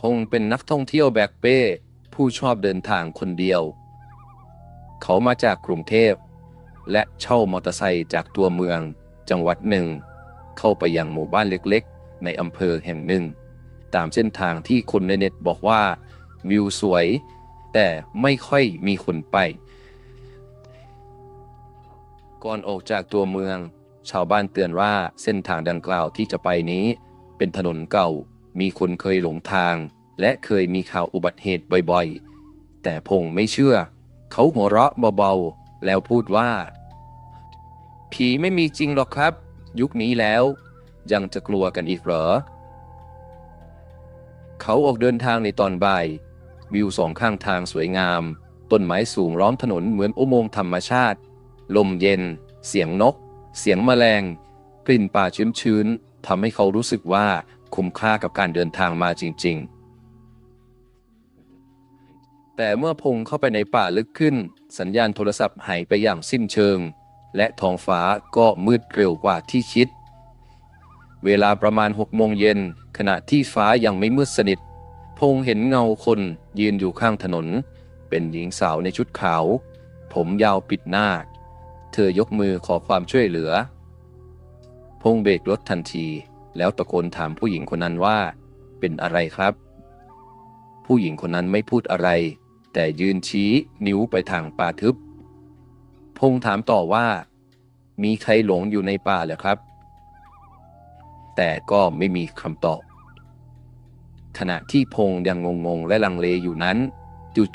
พงเป็นนักท่องเที่ยวแบกเป้ผู้ชอบเดินทางคนเดียว เขามาจากกรุงเทพ และเช่ามอเตอร์ไซค์จากตัวเมืองจังหวัดหนึ่ง เข้าไปยังหมู่บ้านเล็กๆ ในอำเภอแห่งหนึ่ง ตามเส้นทางที่คนในเน็ตบอกว่าวิวสวย แต่ไม่ค่อยมีคนไป ก่อนออกจากตัวเมือง ชาวบ้านเตือนว่าเส้นทางดังกล่าวที่จะไปนี้เป็นถนนเก่า มีคนเคยหลงทาง และเคยมีข่าวอุบัติเหตุบ่อยๆ แต่พงไม่เชื่อ เขาหัวเราะเบาๆ แล้วพูดว่า ผีไม่มีจริงหรอกครับ ยุคนี้แล้ว ยังจะกลัวกันอีกเหรอ เขาออกเดินทางในตอนบ่าย วิวสองข้างทางสวยงาม ต้นไม้สูงล้อมถนนเหมือนอุโมงค์ธรรมชาติ ลมเย็น เสียงนก เสียงแมลง กลิ่นป่าชื้นๆทำให้เขารู้สึกว่า คุ้มค่ากับการเดินทางมาจริง ๆ แต่เมื่อพงเข้าไปในป่าลึกขึ้น สัญญาณโทรศัพท์หายไปอย่างสิ้นเชิง และท้องฟ้าก็มืดเร็วกว่าที่คิด เวลาประมาณหกโมงเย็นขณะที่ฟ้ายังไม่มืดสนิท พงเห็นเงาคนยืนอยู่ข้างถนน เป็นหญิงสาวในชุดขาว ผมยาวปิดหน้า เธอยกมือขอความช่วยเหลือ พงเบรกรถทันที แล้วตะโกนถามผู้หญิงคนนั้นว่า เป็นอะไรครับ ผู้หญิงคนนั้นไม่พูดอะไร แต่ยืนชี้นิ้วไปทางป่าทึบ พงถามต่อว่า มีใครหลงอยู่ในป่าเหรอครับ แต่ก็ไม่มีคำตอบ ขณะที่พงยังงงๆและลังเลอยู่นั้น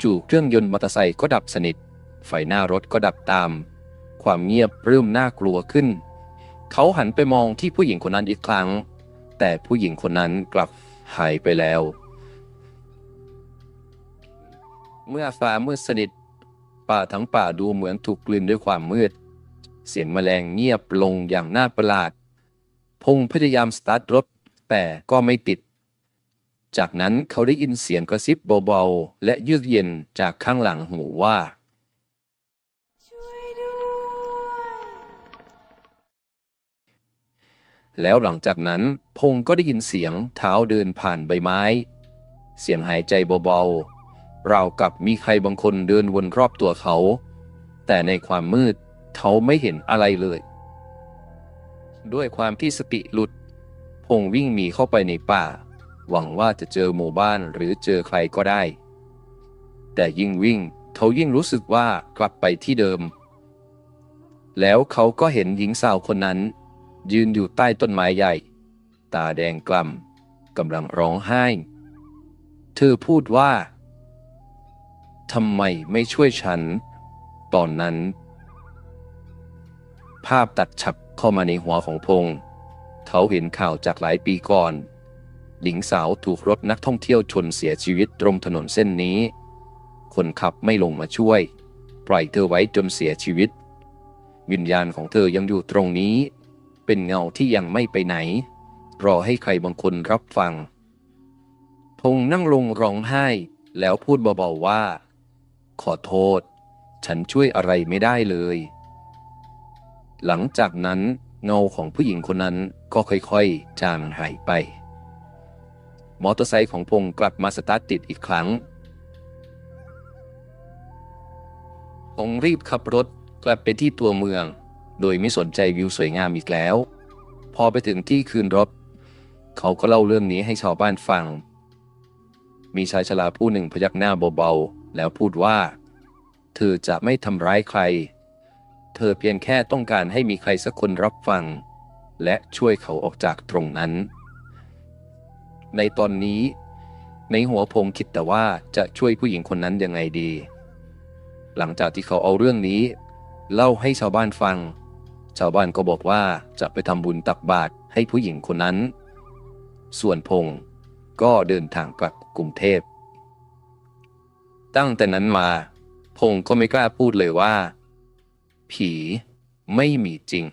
จู่ๆเครื่องยนต์มอเตอร์ไซค์ก็ดับสนิท ไฟหน้ารถก็ดับตาม ความเงียบเริ่มน่ากลัวขึ้น เขาหันไปมองที่ผู้หญิงคนนั้นอีกครั้ง แต่ผู้หญิงคนนั้นกลับหายไปแล้ว เมื่อฟ้ามืดสนิท ป่าทั้งป่าดูเหมือนถูกกลืนด้วยความมืด เสียงแมลงเงียบลงอย่างน่าประหลาด พงพยายามสตาร์ทรถแต่ก็ไม่ติด จากนั้นเขาได้ยินเสียงกระซิบเบาๆ และเยือกเย็นจากข้างหลังหูว่า แล้วหลังจากนั้นพงก็ได้ยินเสียงเท้าเดินผ่านใบไม้ เสียงหายใจเบาๆราวกับมีใครบางคนเดินวนรอบตัวเขา แต่ในความมืดเขาไม่เห็นอะไรเลย ด้วยความที่สติหลุด พงวิ่งหนีเข้าไปในป่า หวังว่าจะเจอหมู่บ้านหรือเจอใครก็ได้ แต่ยิ่งวิ่งเขายิ่งรู้สึกว่ากลับไปที่เดิม แล้วเขาก็เห็นหญิงสาวคนนั้น ยืนอยู่ใต้ต้นไม้ใหญ่ ตาแดงกล่ำกำลังร้องไห้ เธอพูดว่าทำไมไม่ช่วยฉัน ตอนนั้น ภาพตัดฉับเข้ามาในหัวของพงษ์เขาเห็นข่าวจากหลายปีก่อน หญิงสาวถูกรถนักท่องเที่ยวชนเสียชีวิตตรงถนนเส้นนี้ คนขับไม่ลงมาช่วย ปล่อยเธอไว้จนเสียชีวิต วิญญาณของเธอยังอยู่ตรงนี้ เป็นเงาที่ยังไม่ไปไหน รอให้ใครบางคนรับฟัง พงนั่งลงร้องไห้ แล้วพูดเบาๆว่า ขอโทษ ฉันช่วยอะไรไม่ได้เลย หลังจากนั้นเงาของผู้หญิงคนนั้นก็ค่อยๆ จางหายไป มอเตอร์ไซค์ของพงกลับมาสตาร์ทติดอีกครั้งพงรีบขับรถกลับไปที่ตัวเมือง โดยไม่สนใจวิวสวยงามอีกแล้ว พอไปถึงที่คืนรถ เขาก็เล่าเรื่องนี้ให้ชาวบ้านฟัง มีชายชราผู้หนึ่งพยักหน้าเบาๆ แล้วพูดว่า เธอจะไม่ทำร้ายใคร เธอเพียงแค่ต้องการให้มีใครสักคนรับฟัง และช่วยเขาออกจากตรงนั้น ในตอนนี้ ในหัวพงคิดแต่ว่าจะช่วยผู้หญิงคนนั้นยังไงดี หลังจากที่เขาเอาเรื่องนี้เล่าให้ชาวบ้านฟัง ชาวบ้านก็บอกว่าจะไปทำบุญตักบาตรให้ผู้หญิงคนนั้น ส่วนพงศ์ก็เดินทางกลับกรุงเทพ ตั้งแต่นั้นมา พงศ์ก็ไม่กล้าพูดเลยว่า ผีไม่มีจริง